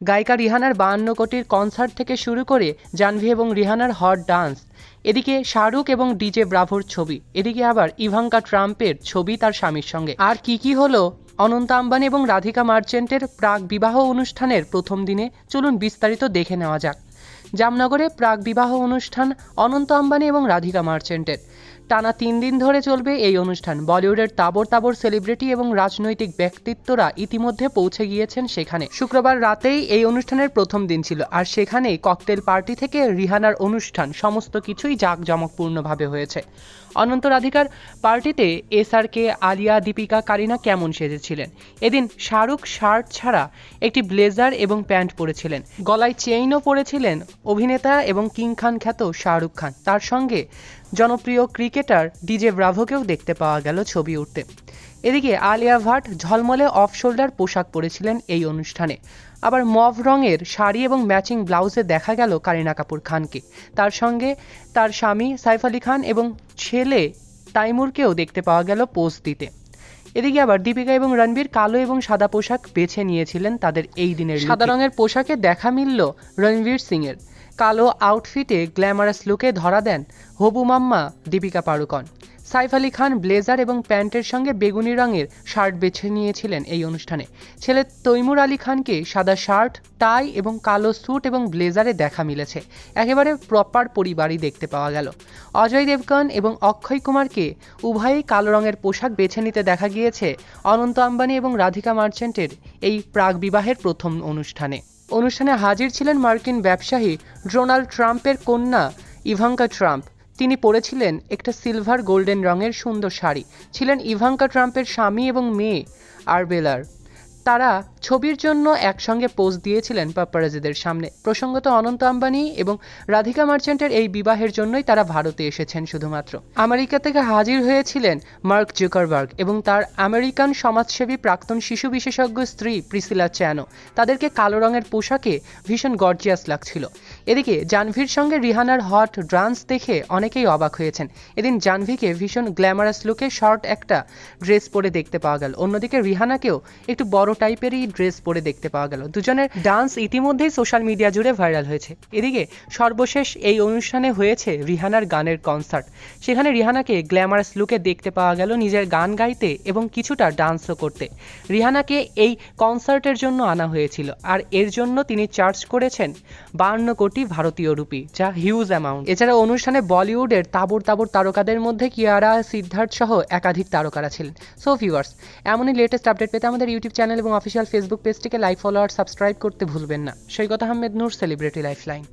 গায়িকা রিহানার বাহান্ন কোটির কনসার্ট থেকে শুরু করে জানভি এবং রিহানার হট ডান্স এদিকে শাহরুখ এবং ডিজে ব্রাভোর ছবি, এদিকে আবার ইভাঙ্কা ট্রাম্পের ছবি তার স্বামীর সঙ্গে। আর কি কি হলো? অনন্ত আম্বানি এবং রাধিকা মার্চেন্টের প্রাক বিবাহ অনুষ্ঠানের প্রথম দিনে চলুন বিস্তারিত দেখে নেওয়া যাক। জামনগরে প্রাক বিবাহ অনুষ্ঠান অনন্ত আম্বানি এবং রাধিকা মার্চেন্টের। টানা তিন দিন ধরে চলবে এই অনুষ্ঠান। বলিউডের তাবর তাবর সেলিব্রিটি এবং রাজনৈতিক ব্যক্তিত্বরা ইতিমধ্যে পৌঁছে গিয়েছেন সেখানে। শুক্রবার রাতেই এই অনুষ্ঠানের প্রথম দিন ছিল, আর সেখানেই ককটেল পার্টি থেকে রিহানার অনুষ্ঠান সমস্ত কিছুই জাঁকজমকপূর্ণভাবে হয়েছে। অনন্ত রাধিকার পার্টিতে S R K, Alia, Deepika, Kareena কেমন সেজেছিলেন? এদিন শাহরুখ শার্ট ছাড়া একটি ব্লেজার এবং প্যান্ট পরেছিলেন। গলায় চেইনও পরেছিলেন অভিনেতা এবং কিং খান খ্যাত শাহরুখ খান। তার সঙ্গে জনপ্রিয় ক্রিকেটার ডিজে ব্রাভোকেও দেখতে পাওয়া গেল ছবি উঠতে। এদিকে আলিয়া ভাট ঝলমলে অফ শোল্ডার পোশাক পরেছিলেন এই অনুষ্ঠানে। আবার মভ রঙের শাড়ি এবং ম্যাচিং ব্লাউজে দেখা গেল কারিনা কাপুর খানকে। তার সঙ্গে তার স্বামী সাইফ আলী খান এবং ছেলে তাইমুরকেও দেখতে পাওয়া গেল পোজ দিতে। এদিকে আবার দীপিকা এবং রণবীর কালো এবং সাদা পোশাক বেছে নিয়েছিলেন তাদের এই দিনের সাদা রঙের পোশাকে দেখা মিলল রণবীর সিংয়ের। কালো আউটফিটে গ্ল্যামারাস লুকে ধরা দেন হবু মাম্মা দীপিকা পাড়ুকন। সাইফ আলী খান ব্লেজার এবং প্যান্টের সঙ্গে বেগুনি রঙের শার্ট বেছে নিয়েছিলেন এই অনুষ্ঠানে। ছেলে তৈমুর আলী খানকে সাদা শার্ট টাই এবং কালো স্যুট এবং ব্লেজারে দেখা মিলেছে। একেবারে প্রপার পরিবারই দেখতে পাওয়া গেল। অজয় দেবগন এবং অক্ষয় কুমারকে উভয়ই কালো রঙের পোশাক বেছে নিতে দেখা গিয়েছে অনন্ত আম্বানি এবং রাধিকা মার্চেন্টের এই প্রাক বিবাহের প্রথম অনুষ্ঠানে। অনুষ্ঠানে হাজির ছিলেন মার্কিন ব্যবসায়ী ডোনাল্ড ট্রাম্পের কন্যা ইভাঙ্কা ট্রাম্প। তিনি পরেছিলেন একটা সিলভার গোল্ডেন রঙের সুন্দর শাড়ি। ছিলেন ইভাঙ্কা ট্রাম্পের স্বামী এবং মেয়ে আরবেলার তারা ছবির জন্য একসঙ্গে পোজ দিয়েছিলেন পাপ্পারাজিদের সামনে। প্রসঙ্গত অনন্ত আম্বানি এবং রাধিকা মার্চেন্টের এই বিবাহের জন্যই তারা ভারতে এসেছেন শুধুমাত্র। আমেরিকা থেকে হাজির হয়েছিলেন মার্ক জুকারবার্গ এবং তার আমেরিকান সমাজসেবী প্রাক্তন শিশু বিশেষজ্ঞ স্ত্রী প্রিসিলা চ্যানো। তাদেরকে কালো রঙের পোশাকে ভীষণ গর্জিয়াস লাগছিল। এদিকে জাহ্নবীর সঙ্গে রিহানার হট ডান্স দেখে অনেকেই অবাক হয়েছেন। এদিন জানভিকে ভীষণ গ্ল্যামারাস লুকে শর্ট একটা ড্রেস পরে দেখতে পাওয়া গেল। অন্যদিকে রিহানাকেও একটু বড় টাইপেরই ড্রেস পরে দেখতে পাওয়া গেল। দুজনের ডান্স ইতিমধ্যেই সোশ্যাল মিডিয়া জুড়ে ভাইরাল হয়েছে। এদিকে সর্বশেষ এই অনুষ্ঠানে হয়েছে রিহানার গানের কনসার্ট। সেখানে রিহানাকে গ্ল্যামারাস লুকে দেখতে পাওয়া গেল নিজের গান গাইতে এবং কিছুটা ডান্সও করতে। রিহানাকে এই কনসার্টের জন্য আনা হয়েছিল আর এর জন্য তিনি চার্জ করেছেন বান্ন কোটি ভারতীয় রুপি, যা হিউজ অ্যামাউন্ট। এছাড়া অনুষ্ঠানে বলিউডের তাবর তাবর তারকাদের মধ্যে কিয়ারা সিদ্ধার্থ সহ একাধিক তারকারা ছিলেন। সো ভিউয়ার্স এমনই লেটেস্ট আপডেট পেতে আমাদের ইউটিউব চ্যানেল এবং অফিসিয়াল ফেসবুক পেজটিকে লাইক, ফলো আর সাবস্ক্রাইব করতে ভুলবেন না। Saikat Ahmed, Noor celebrity lifeline